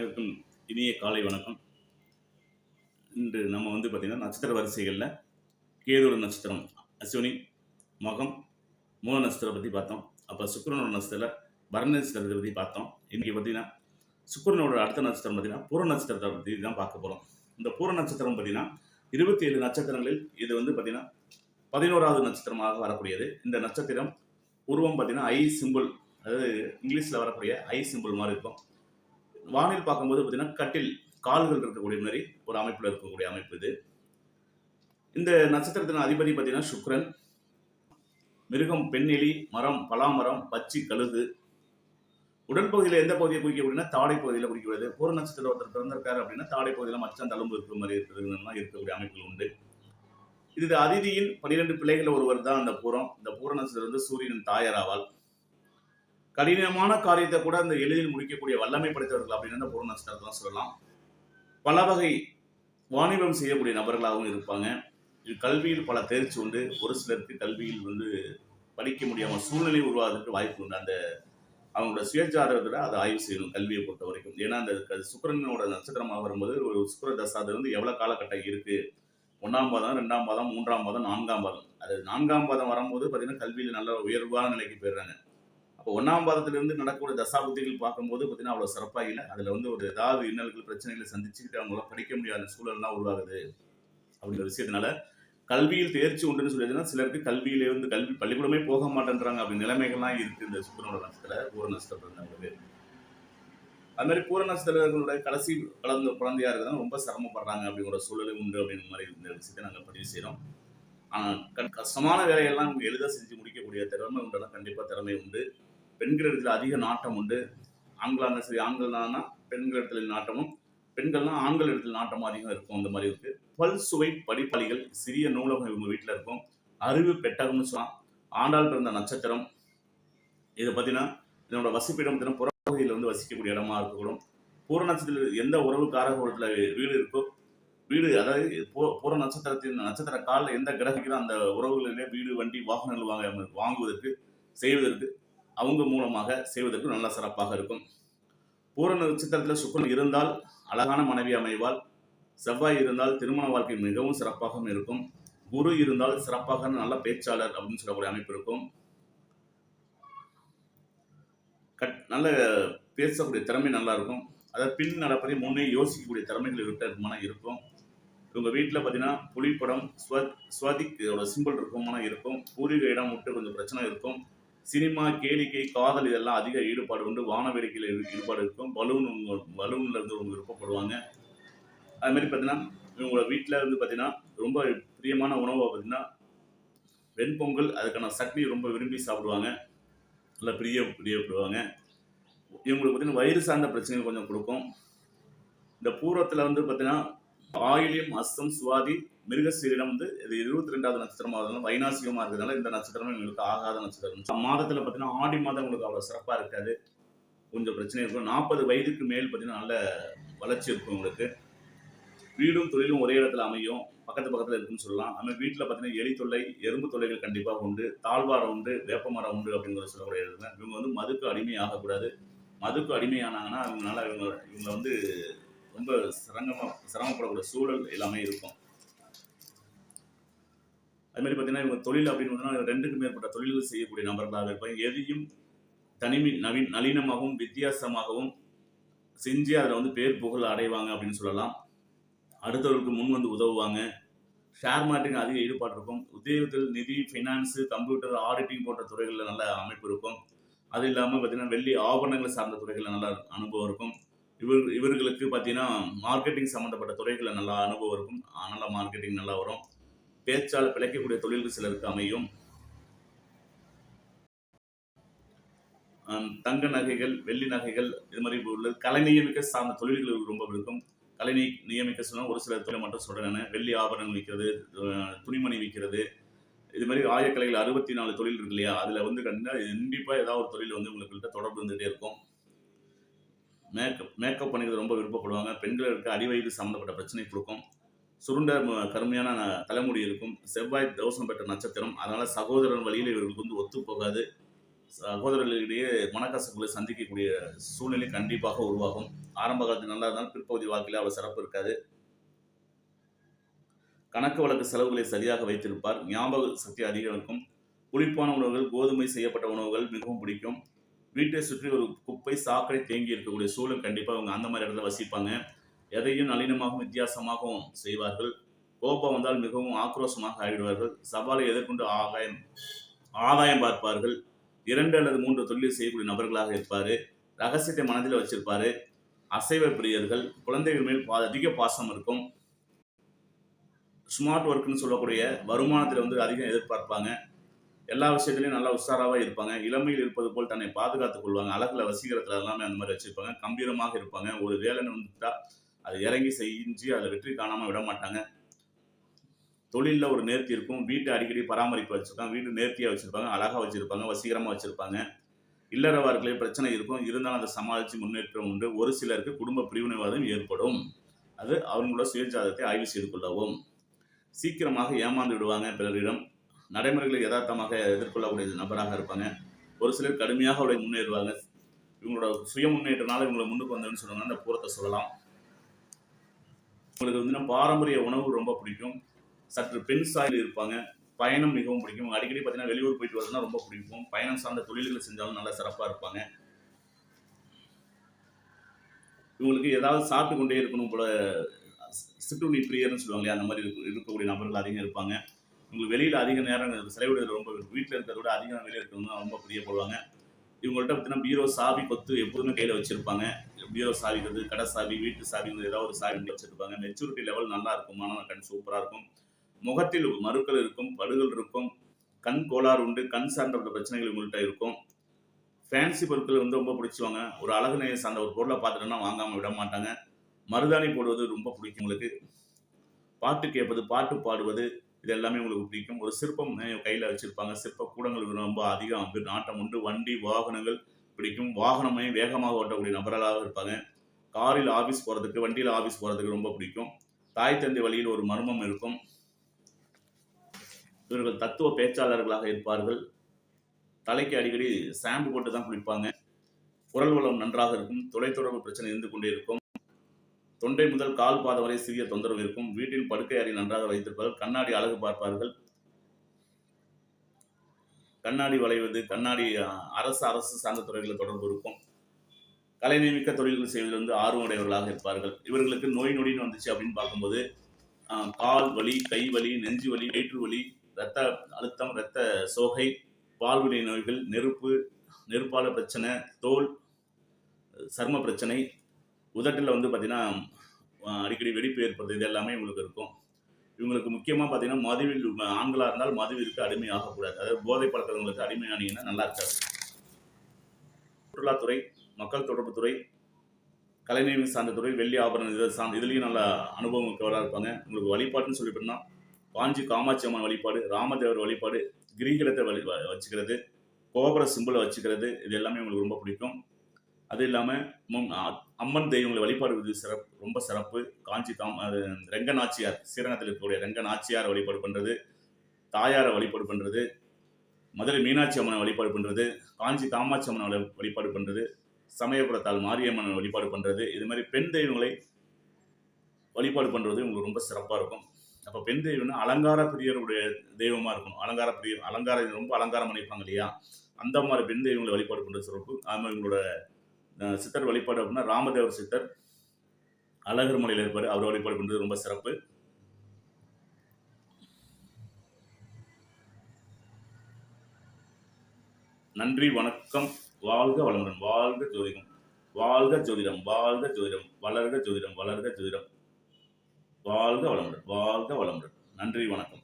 அனைவருக்கும் இனிய காலை வணக்கம். இன்று நம்ம வந்து பார்த்திங்கன்னா நட்சத்திர வரிசைகளில் கேதுவோட நட்சத்திரம் அஸ்வினி மகம் மூல நட்சத்திரம் பற்றி பார்த்தோம். அப்போ சுக்கரனோட நட்சத்திரத்தில் பரண நட்சத்திரத்தை பற்றி பார்த்தோம். இன்றைக்கி பார்த்தீங்கன்னா சுக்கரனோட அடுத்த நட்சத்திரம் பார்த்தீங்கன்னா பூர நட்சத்திரத்தை பற்றி தான் பார்க்க போகிறோம் இந்த பூர நட்சத்திரம் பார்த்தீங்கன்னா இருபத்தி ஏழு நட்சத்திரங்களில் இது வந்து பார்த்திங்கன்னா பதினோராவது நட்சத்திரமாக வரக்கூடியது. இந்த நட்சத்திரம் உருவம் பார்த்தீங்கன்னா ஐ சிம்பிள் அதாவது இங்கிலீஷில் வரக்கூடிய ஐ சிம்பிள் மாதிரி இருக்கும். வானில் பார்க்கும்போது பார்த்தீங்கன்னா கட்டில் கால்கள் இருக்கக்கூடிய மாதிரி ஒரு அமைப்பில் இருக்கக்கூடிய அமைப்பு இது. இந்த நட்சத்திரத்தின் அதிபதி பார்த்தீங்கன்னா சுக்கிரன் மிருகம் பெண்ணெலி மரம் பலாமரம் பச்சி கழுகு. உடல் பகுதியில் எந்த பகுதியை குறிக்க அப்படின்னா தாடை பகுதியில் குறிக்கிறது ஒரு நட்சத்திரம் ஒருத்தர் பிறந்திருக்காரு அப்படின்னா தாடை பகுதியில் மச்சான் தழும்பு இருக்கிற மாதிரி இருக்கிறதுலாம் இருக்கக்கூடிய அமைப்புகள் உண்டு. இது அதிதியின் பனிரெண்டு பிள்ளைகள் ஒருவர் தான் அந்த பூரம். இந்த பூர நட்சத்திரம் வந்து சூரியனின் தாயார் ஆவாள் கடினமான காரியத்தை கூட அந்த எளிதில் முடிக்கக்கூடிய வல்லமை படைத்தவர்கள் அப்படின்னு அந்த பூர சொல்லலாம். பல வகை வாணிபம் செய்யக்கூடிய நபர்களாகவும் இருப்பாங்க. இது கல்வியில் பல தேர்ச்சி உண்டு. ஒரு சிலருக்கு கல்வியில் வந்து படிக்க முடியாமல் சூழ்நிலை உருவாகிறதுக்கு வாய்ப்பு உண்டு. அந்த அவங்களோட சுயஜாதகத்தில் அதை ஆய்வு செய்யணும் கல்வியை பொறுத்த வரைக்கும். ஏன்னா அந்த சுக்கரனோட சுக்கிரனோட நட்சத்திரமாக வரும்போது ஒரு சுக்கர தசாதர் வந்து எவ்வளோ காலகட்டம் இருக்குது ஒன்றாம் பாதம் ரெண்டாம் பாதம் மூன்றாம் பாதம் நான்காம் பாதம். அது நான்காம் பாதம் வரும்போது பார்த்தீங்கன்னா கல்வியில் நல்ல உயர்வான நிலைக்கு போயிடுறாங்க. அப்போ ஒன்றாம் பாதத்திலிருந்து நடக்கக்கூடிய தசாபுத்திகள் பார்க்கும்போது பார்த்தீங்கன்னா அவ்வளோ சிறப்பாக இல்லை. அதில் வந்து ஒரு ஏதாவது இன்னல்கள் பிரச்சனைகளை சந்திச்சுக்கிட்டு அவங்களால படிக்க முடியாத சூழல்லாம் உருவாகுது அப்படிங்கிற விஷயத்தினால கல்வியில் தேர்ச்சி உண்டுன்னு சொல்லிடுதுன்னா சிலருக்கு கல்வியிலேருந்து கல்வி பள்ளிக்கூடமே போக மாட்டேன்றாங்க அப்படி நிலைமைகள்லாம் இருக்கு இந்த சுக்கரனோட நட்சத்திர பூர நட்சத்திரம் அது மாதிரி பூர நட்சத்திரங்களுடைய கடைசி கலந்த குழந்தையா இருக்குதுன்னா ரொம்ப சிரமப்படுறாங்க அப்படிங்கிற சூழல் உண்டு அப்படிங்கிற மாதிரி இந்த விஷயத்தை நாங்கள் பதிவு செய்கிறோம் ஆனால் கண் கஷ்டமான வேலையெல்லாம் எளிதாக செஞ்சு முடிக்கக்கூடிய திறமை உண்டெல்லாம் கண்டிப்பாக திறமை உண்டு. பெண்கள் இடத்துல அதிக நாட்டம் உண்டு. ஆண்களாக இருந்தாலும் சரி ஆண்கள்னா பெண்கள் இடத்துல நாட்டமும் பெண்கள்னா ஆண்கள் இடத்துல நாட்டமும் அதிகம் இருக்கும் அந்த மாதிரி இருக்கு. பல் சுவை படிப்பாளிகள் சிறிய நூலகம் இவங்க வீட்டில் இருக்கும். அறிவு பெட்டகம்னு சொல்லலாம். ஆண்டாள் பிறந்த நட்சத்திரம் இதை பார்த்தீங்கன்னா இதனோட வசிப்பிடம் பார்த்தீங்கன்னா புறப்பகுதியில் வந்து வசிக்கக்கூடிய இடமா இருக்கக்கூடும். பூர நட்சத்திரத்தில் எந்த உறவு காரகத்தில் வீடு இருக்கோ வீடு அதாவது பூ- பூர நட்சத்திரத்தின் நட்சத்திர காலில் எந்த கிரகிக்கிறோம் அந்த உறவுகளிலே வீடு வண்டி வாகனங்கள் வாங்க வாங்குவதற்கு செய்வதற்கு அவங்க மூலமாக செய்வதற்கு நல்ல சிறப்பாக இருக்கும். பூர நட்சத்திரத்தில் சுக்கரன் இருந்தால் அழகான மனைவி அமைவால் செவ்வாய் இருந்தால் திருமண வாழ்க்கை மிகவும் சிறப்பாகவும் இருக்கும். குரு இருந்தால் சிறப்பாக நல்ல பேச்சாளர் அப்படின்னு சொல்லக்கூடிய அமைப்பு இருக்கும். கட் நல்ல பேசக்கூடிய திறமை நல்லா இருக்கும். அதாவது பின் நடப்பதை முன்னே யோசிக்கக்கூடிய திறமைகள் இவர்கிட்ட இருக்கும். இவங்க வீட்டில் பார்த்தீங்கன்னா புலிப்படம் ஸ்வ ஸ்வதிக் இதோட சிம்பிள் மனம் இருக்கும். பூர்வீக இடம் விட்டு கொஞ்சம் பிரச்சனை இருக்கும். சினிமா கேளிக்கை காதல் இதெல்லாம் அதிக ஈடுபாடு உண்டு. வான வேடிக்கையில் ஈடுபாடு இருக்கும். பலூன் பலூன்ல இருந்து அவங்க விருப்பப்படுவாங்க. அது மாதிரி பார்த்தீங்கன்னா இவங்களோட வீட்டில் வந்து பார்த்தீங்கன்னா ரொம்ப பிரியமான உணவை பார்த்தீங்கன்னா வெண்பொங்கல் அதுக்கான சட்னி ரொம்ப விரும்பி சாப்பிடுவாங்க. நல்லா பிரிய பிரியப்படுவாங்க. இவங்களுக்கு பார்த்தீங்கன்னா வயிறு சார்ந்த பிரச்சனைகள் கொஞ்சம் கொடுக்கும். இந்த பூர்வத்தில் வந்து பார்த்தீங்கன்னா ஆயிலியம் அஸ்தம் சுவாதி மிருகசீரிடம் வந்து இது இருபத்தி ரெண்டாவது நட்சத்திரமாக இருந்தாலும் வைநாசிகமாக இருக்கிறதுனால இந்த நட்சத்திரமும் எங்களுக்கு ஆகாத நட்சத்திரம். மாதத்தில் பார்த்தீங்கன்னா ஆடி மாதம் உங்களுக்கு அவ்வளோ சிறப்பாக இருக்காது. கொஞ்சம் பிரச்சனை இருக்கும். நாற்பது வயதுக்கு மேல் பார்த்தீங்கன்னா நல்ல வளர்ச்சி இருக்கும் உங்களுக்கு. வீடும் தொழிலும் ஒரே இடத்துல அமையும். பக்கத்து பக்கத்தில் இருக்குன்னு சொல்லலாம். நம்ம வீட்டில் பார்த்தீங்கன்னா எலி தொல்லை எறும்பு தொல்லைகள் கண்டிப்பாக உண்டு. தாழ்வாரம் உண்டு வேப்பமரம் உண்டு அப்படிங்கிற சொல்லக்கூடிய இதுங்க. இவங்க வந்து மதுக்கு அடிமை ஆகக்கூடாது மதுக்கு அடிமையானாங்கன்னா அவங்களால இவங்க இவங்களை வந்து ரொம்ப சிரமமாக சிரமப்படக்கூடிய சூழல் எல்லாமே இருக்கும். அது மாதிரி பார்த்தீங்கன்னா இவங்க தொழில் அப்படின்னு பார்த்தீங்கன்னா ரெண்டுக்கு மேற்பட்ட தொழில்கள் செய்யக்கூடிய நபர்களாக இருப்பாங்க. எதையும் தனிமை நவீன் நளினமாகவும் வித்தியாசமாகவும் செஞ்சு அதில் வந்து பேர் புகழ் அடைவாங்க அப்படின்னு சொல்லலாம். அடுத்தவர்களுக்கு முன் வந்து உதவுவாங்க. ஷேர் மார்க்கெட்டில் அதிக ஈடுபாடு இருக்கும். உத்தியோகத்தில் நிதி ஃபைனான்ஸு கம்ப்யூட்டர் ஆடிட்டிங் போன்ற துறைகளில் நல்ல அமைப்பு இருக்கும். அது இல்லாமல் பார்த்தீங்கன்னா வெள்ளி ஆபரணங்கள் சார்ந்த துறைகளில் நல்ல அனுபவம் இருக்கும். இவர் இவர்களுக்கு பார்த்தீங்கன்னா மார்க்கெட்டிங் சம்மந்தப்பட்ட துறைகளில் நல்லா அனுபவம் இருக்கும். நல்ல மார்க்கெட்டிங் நல்லா வரும். பேச்சால் பிழைக்கக்கூடிய தொழில்கள் சிலருக்கு அமையும். தங்க நகைகள் வெள்ளி நகைகள் இது மாதிரி உள்ள கலை நியமிக்க சார்ந்த தொழில்கள் ரொம்ப இருக்கும் கலை நியமிக்க சொன்னால் ஒரு சில தொழில் மட்டும் சொல்கிறேன் வெள்ளி ஆபரணம் விற்கிறது துணிமணி விற்கிறது. இது மாதிரி ஆயக்கலைகள் அறுபத்தி நாலு தொழில் இருக்கு இல்லையா? அதில் வந்து கண்டிப்பாக ஏதாவது ஒரு தொழில் வந்து உங்கள்கிட்ட தொடர்பு இருந்துகிட்டே இருக்கும். மேக்கப் மேக்கப் பண்ணிக்கிறது ரொம்ப விருப்பப்படுவாங்க. பெண்களுக்கு அடிவயிறு சம்மந்தப்பட்ட பிரச்சனை கொடுக்கும். சுருண்ட கருமையான தலைமுடி இருக்கும். செவ்வாய் தோஷம் பெற்ற நட்சத்திரம். அதனால சகோதரன் வழியில் இவர்களுக்கு வந்து ஒத்து போகாது. சகோதரர்களிடையே மனக்கசப்புகளை சந்திக்கக்கூடிய சூழ்நிலை கண்டிப்பாக உருவாகும். ஆரம்ப காலத்தில் நல்லா இருந்தாலும் பிற்பகுதி வாழ்க்கையில் அவ்வளோ சிறப்பு இருக்காது. கணக்கு வழக்கு செலவுகளை சரியாக வைத்திருப்பார். ஞாபக சக்தி அதிகம் இருக்கும். புளிப்பான உணவுகள் கோதுமை செய்யப்பட்ட உணவுகள் மிகவும் பிடிக்கும். வீட்டை சுற்றி ஒரு குப்பை சாக்கடை தேங்கி இருக்கக்கூடிய சூழல் கண்டிப்பாக அவங்க அந்த மாதிரி இடத்துல வசிப்பாங்க. எதையும் நளினமாகவும் வித்தியாசமாகவும் செய்வார்கள். கோபம் வந்தால் மிகவும் ஆக்ரோஷமாக ஆகிடுவார்கள். சவாலை எதிர்கொண்டு ஆகாயம் ஆதாயம் பார்ப்பார்கள். இரண்டு அல்லது மூன்று தொழில் செய்யக்கூடிய நபர்களாக இருப்பார். ரகசியத்தை மனதில் வச்சிருப்பார். அசைவ பிரியர்கள் குழந்தைகள் மேல் பா- அதிக பாசம் இருக்கும். ஸ்மார்ட் ஒர்க்குன்னு சொல்லக்கூடிய வருமானத்தில் வந்து அதிகம் எதிர்பார்ப்பாங்க. எல்லா விஷயத்துலையும் நல்லா உஷாராக இருப்பாங்க. இளமையில் இருப்பது போல் தன்னை பாதுகாத்துக் கொள்வாங்க. அழகில் வசீகரத்தில் எல்லாமே அந்த மாதிரி வச்சுருப்பாங்க. கம்பீரமாக இருப்பாங்க. ஒரு வேலைன்னு வந்துட்டால் அது இறங்கி செஞ்சு அதில் வெற்றி காணாமல் விட மாட்டாங்க. தொழிலில் ஒரு நேர்த்தி இருக்கும். வீட்டை அடிக்கடி பராமரிப்பு வச்சுருக்காங்க வீடு நேர்த்தியாக வச்சுருப்பாங்க. அழகாக வச்சுருப்பாங்க. வசீகரமாக வச்சிருப்பாங்க. இல்லறவார்களே பிரச்சனை இருக்கும். இருந்தாலும் அதை சமாளித்து முன்னேற்றம் உண்டு. ஒரு சிலருக்கு குடும்ப பிரிவினைவாதம் ஏற்படும். அது அவங்களோட சுயஜாதத்தை ஆய்வு செய்து கொள்ளவும். சீக்கிரமாக ஏமாந்து விடுவாங்க பிறரிடம். நடைமுறைகளை யதார்த்தமாக எதிர்கொள்ளக்கூடிய நபராக இருப்பாங்க. ஒரு சிலர் கடுமையாக அவளை முன்னேறுவாங்க. இவங்களோட சுய முன்னேற்றனால இவங்களை முன்னுக்கு வந்ததுன்னு சொன்னாங்க அந்த பூரத்தை சொல்லலாம். உங்களுக்கு வந்து பாரம்பரிய உணவு ரொம்ப பிடிக்கும். சற்று பெண் சாயல் இருப்பாங்க. பயணம் மிகவும் பிடிக்கும். அடிக்கடி பார்த்தீங்கன்னா வெளியூர் போயிட்டு வரதுனா ரொம்ப பிடிக்கும். பயணம் சார்ந்த தொழில்களை செஞ்சாலும் நல்லா சிறப்பாக இருப்பாங்க. இவங்களுக்கு ஏதாவது சாப்பிட்டு கொண்டே இருக்கணும் போல சிற்றுண்டி பிரியர்னு சொல்லுவாங்க அந்த மாதிரி இருக்க- இருக்கக்கூடிய நபர்கள் அதிகம் இருப்பாங்க. உங்களுக்கு வெளியில் அதிக நேரம் செலவிடுறது ரொம்ப வீட்டில் இருக்கிறத விட அதிகம் வெளியில் வெளியே இருக்கணும் ரொம்ப பிரியப்படுவாங்க. இவங்கள்ட்ட பார்த்தீங்கன்னா பீரோ சாவி கொத்து எப்போதுமே கையில் வச்சுருப்பாங்க. பீரோ சாவிக்கிறது கடை சாவி வீட்டு சாவிங்கிறது ஏதாவது ஒரு சாவி வச்சிருப்பாங்க. மெச்சூரிட்டி லெவல் நல்லா இருக்கும். ஆனால் கண் சூப்பராக இருக்கும். முகத்தில் மறுக்கள் இருக்கும் படுகள் இருக்கும் கண் கோளாறு உண்டு கண் சார்ந்த பிரச்சனைகள் உங்கள்கிட்ட இருக்கும். ஃபேன்சி பொருட்கள் வந்து ரொம்ப பிடிச்சுவாங்க. ஒரு அழகு நெய்ய சார்ந்த ஒரு பொருளை பார்த்துட்டோன்னா வாங்காமல் விட மாட்டாங்க. மருதாணி போடுவது ரொம்ப பிடிக்கும் உங்களுக்கு. பாட்டு கேட்பது பாட்டு பாடுவது இது எல்லாமே உங்களுக்கு பிடிக்கும். ஒரு சிற்பம் கையில் வச்சுருப்பாங்க. சிற்ப கூடங்கள் ரொம்ப அதிகம். நாட்டம் உண்டு. வண்டி வாகனங்கள் பிடிக்கும். வாகனமே வேகமாக ஓட்டக்கூடிய நபர்களாக இருப்பாங்க. காரில் ஆஃபீஸ் போகிறதுக்கு வண்டியில் ஆஃபீஸ் போகிறதுக்கு ரொம்ப பிடிக்கும். தாய் தந்தை வழியில் ஒரு மர்மம் இருக்கும். இவர்கள் தத்துவ பேச்சாளர்களாக இருப்பார்கள். தலைக்கு அடிக்கடி ஷாம்பு போட்டு தான் குளிப்பாங்க. குரல் வளம் நன்றாக இருக்கும். தொலைத்தொடர்பு பிரச்சனை இருந்து கொண்டே இருக்கும். தொண்டை முதல் கால் பாதம் வரை சிறிய தொந்தரவு இருக்கும். வீட்டில் படுக்கை அறை நன்றாக வைத்திருப்பார்கள் கண்ணாடி அழகு பார்ப்பார்கள். கண்ணாடி வளைவது கண்ணாடி அரசு அரசு சார்ந்த துறைகளில் தொடர்பு இருக்கும். கலைநியமிக்க தொழில்கள் செய்வதில் வந்து ஆர்வமுடையவர்களாக இருப்பார்கள். இவர்களுக்கு நோய் நொடின்னு வந்துச்சு அப்படின்னு பார்க்கும்போது கால் வலி கை வலி நெஞ்சு வலி வயிற்று வலி இரத்த அழுத்தம் இரத்த சோகை பால்வினை நோய்கள் நெருப்பு நெருப்பால பிரச்சனை தோல் சர்ம பிரச்சனை உதட்டில் வந்து பார்த்தீங்கன்னா அடிக்கடி வெடிப்பு ஏற்படுறது இது எல்லாமே உங்களுக்கு இருக்கும். இவங்களுக்கு முக்கியமாக பார்த்தீங்கன்னா மதுவில் ஆண்களாக இருந்தால் மதுவிற்கு அடிமை ஆகக்கூடாது அதாவது போதை பழக்கங்களுக்கு அடிமையானீங்கன்னா நல்லா இருக்காது. சுற்றுலாத்துறை மக்கள் தொடர்பு துறை கலைநிலை சார்ந்த துறை வெள்ளி ஆபரணம் இதை சார்ந்த இதுலேயும் நல்ல அனுபவம் மிக்கவராக இருப்பாங்க. உங்களுக்கு வழிபாட்டுன்னு சொல்லிட்டோம்னா காஞ்சி காமாட்சி அம்மன் வழிபாடு ராமதேவர் வழிபாடு கிரீகலத்தை வழி வச்சுக்கிறது கோபுர சிம்பிளை வச்சுக்கிறது இது எல்லாமே உங்களுக்கு ரொம்ப பிடிக்கும். அது இல்லாமல் அம்மன் தெய்வங்களை வழிபாடுவது சிறப்பு ரொம்ப சிறப்பு. காஞ்சி தாம் அது ரெங்கநாச்சியார் ஸ்ரீரங்கத்தில் இருக்கக்கூடிய ரெங்கநாச்சியார் வழிபாடு பண்ணுறது தாயாரை வழிபாடு பண்ணுறது மதுரை மீனாட்சி அம்மனை வழிபாடு பண்ணுறது காஞ்சி காமாட்சி அம்மனை வழிபாடு பண்ணுறது சமயபுரத்தால் மாரியம்மனை வழிபாடு பண்ணுறது இது மாதிரி பெண் தெய்வங்களை வழிபாடு பண்ணுறது உங்களுக்கு ரொம்ப சிறப்பாக இருக்கும். அப்போ பெண் தெய்வம்னா அலங்கார பிரியருடைய தெய்வமாக இருக்கும். அலங்கார பிரியர் அலங்கார ரொம்ப அலங்காரம் பண்ணியிருப்பாங்க இல்லையா? அந்த மாதிரி பெண் தெய்வங்களை வழிபாடு பண்ணுறது சிறப்பு. அது மாதிரி உங்களோட சித்தர் வழிபாடு அப்படின்னா ராமதேவர் சித்தர் அழகர் மலையில் இருப்பார். அவர் வழிபாடு பண்ணுறது ரொம்ப சிறப்பு. நன்றி வணக்கம். வாழ்க வளமுடன். வாழ்க ஜோதிடம். வாழ்க ஜோதிடம். வாழ்க ஜோதிடம். வளர்க ஜோதிடம். வளர்க ஜோதிடம். வாழ்க வளமுடன். வாழ்க வளமுடன். நன்றி வணக்கம்.